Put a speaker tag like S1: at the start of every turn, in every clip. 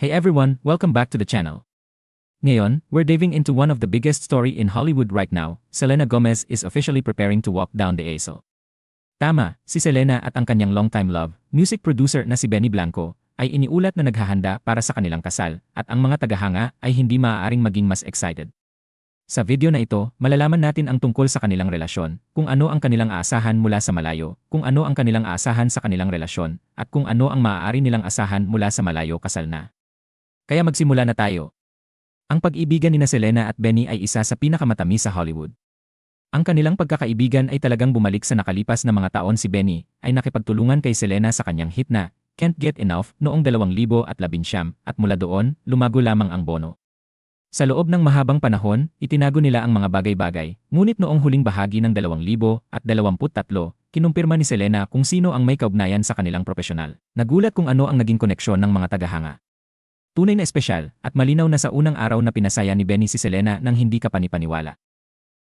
S1: Hey everyone, welcome back to the channel. Ngayon, we're diving into one of the biggest story in Hollywood right now. Selena Gomez is officially preparing to walk down the aisle. Tama, si Selena at ang kanyang longtime love, music producer na si Benny Blanco, ay iniulat na naghahanda para sa kanilang kasal, at ang mga tagahanga ay hindi maaaring maging mas excited. Sa video na ito, malalaman natin ang tungkol sa kanilang relasyon, kung ano ang kanilang aasahan mula sa malayo, kung ano ang kanilang aasahan sa kanilang relasyon, at kung ano ang maaari nilang asahan mula sa malayo kasal na. Kaya magsimula na tayo. Ang pag-ibigan ni na Selena at Benny ay isa sa pinakamatamis sa Hollywood. Ang kanilang pagkakaibigan ay talagang bumalik sa nakalipas na mga taon si Benny ay nakipagtulungan kay Selena sa kanyang hit na Can't Get Enough noong 2019 at mula doon, lumago lamang ang bono. Sa loob ng mahabang panahon, itinago nila ang mga bagay-bagay, ngunit noong huling bahagi ng 2023, kinumpirma ni Selena kung sino ang may kaugnayan sa kanilang profesional. Nagulat kung ano ang naging koneksyon ng mga tagahanga. Tunay na espesyal at malinaw na sa unang araw na pinasaya ni Benny si Selena nang hindi ka panipaniwala.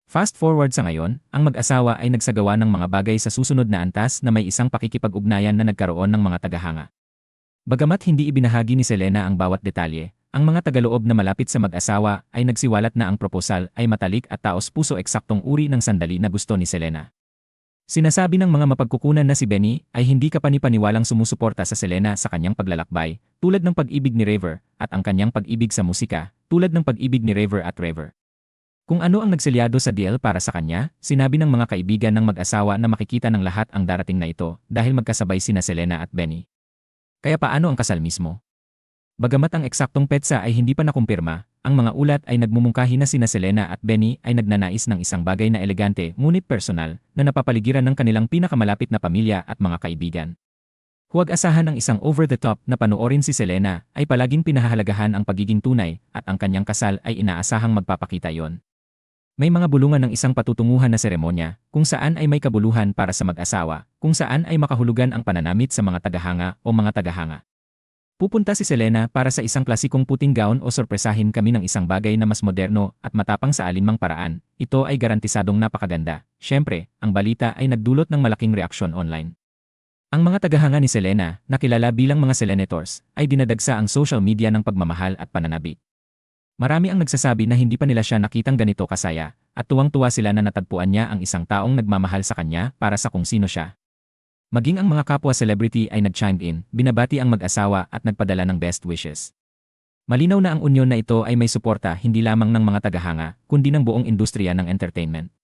S1: Fast forward sa ngayon, ang mag-asawa ay nagsagawa ng mga bagay sa susunod na antas na may isang pakikipag-ugnayan na nagkaroon ng mga tagahanga. Bagamat hindi ibinahagi ni Selena ang bawat detalye, ang mga tagaloob na malapit sa mag-asawa ay nagsiwalat na ang proposal ay matalik at taos puso eksaktong uri ng sandali na gusto ni Selena. Sinasabi ng mga mapagkukunan na si Benny ay hindi ka panipaniwalang sumusuporta sa Selena sa kanyang paglalakbay, tulad ng pag-ibig ni Raver at ang kanyang pag-ibig sa musika, tulad ng pag-ibig ni Raver at Raver. Kung ano ang nagselyado sa deal para sa kanya, sinabi ng mga kaibigan ng mag-asawa na makikita ng lahat ang darating na ito dahil magkasabay sina Selena at Benny. Kaya paano ang kasal mismo? Bagamat ang eksaktong petsa ay hindi pa nakumpirma, ang mga ulat ay nagmumungkahi na sina Selena at Benny ay nagnanais ng isang bagay na elegante ngunit personal na napapaligiran ng kanilang pinakamalapit na pamilya at mga kaibigan. Huwag asahan ang isang over-the-top na panoorin si Selena ay palaging pinahahalagahan ang pagiging tunay at ang kanyang kasal ay inaasahang magpapakita yon. May mga bulungan ng isang patutunguhan na seremonya, kung saan ay may kabuluhan para sa mag-asawa, kung saan ay makahulugan ang pananamit sa mga tagahanga o mga tagahanga. Pupunta si Selena para sa isang klasikong puting gown o sorpresahin kami ng isang bagay na mas moderno at matapang sa alinmang paraan. Ito ay garantisadong napakaganda. Siyempre, ang balita ay nagdulot ng malaking reaksyon online. Ang mga tagahanga ni Selena, na kilala bilang mga Selenators, ay dinadagsa ang social media ng pagmamahal at pananabik. Marami ang nagsasabi na hindi pa nila siya nakitang ganito kasaya, at tuwang-tuwa sila na natagpuan niya ang isang taong nagmamahal sa kanya para sa kung sino siya. Maging ang mga kapwa celebrity ay nag-chimed in, binabati ang mag-asawa at nagpadala ng best wishes. Malinaw na ang unyon na ito ay may suporta hindi lamang ng mga tagahanga, kundi ng buong industriya ng entertainment.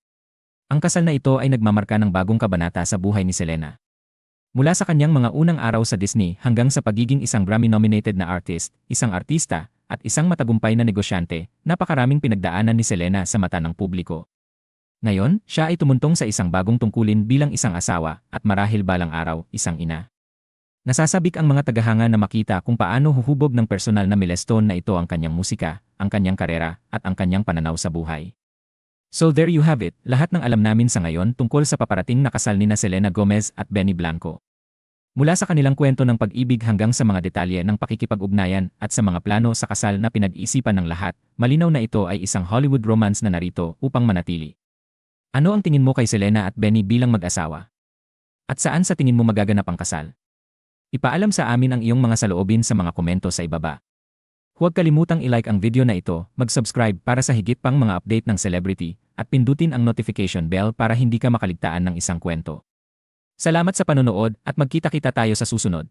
S1: Ang kasal na ito ay nagmamarka ng bagong kabanata sa buhay ni Selena. Mula sa kanyang mga unang araw sa Disney hanggang sa pagiging isang Grammy-nominated na artist, isang artista, at isang matagumpay na negosyante, napakaraming pinagdaanan ni Selena sa mata ng publiko. Ngayon, siya ay tumuntong sa isang bagong tungkulin bilang isang asawa at marahil balang araw, isang ina. Nasasabik ang mga tagahanga na makita kung paano huhubog ng personal na milestone na ito ang kanyang musika, ang kanyang karera, at ang kanyang pananaw sa buhay. So there you have it, lahat ng alam namin sa ngayon tungkol sa paparating na kasal ni na Selena Gomez at Benny Blanco. Mula sa kanilang kwento ng pag-ibig hanggang sa mga detalye ng pakikipag-ugnayan at sa mga plano sa kasal na pinag-iisipan ng lahat, malinaw na ito ay isang Hollywood romance na narito upang manatili. Ano ang tingin mo kay Selena at Benny bilang mag-asawa? At saan sa tingin mo magaganap ang kasal? Ipaalam sa amin ang iyong mga saloobin sa mga komento sa ibaba. Huwag kalimutang i-like ang video na ito, mag-subscribe para sa higit pang mga update ng celebrity, at pindutin ang notification bell para hindi ka makaligtaan ng isang kwento. Salamat sa panonood at magkita-kita tayo sa susunod.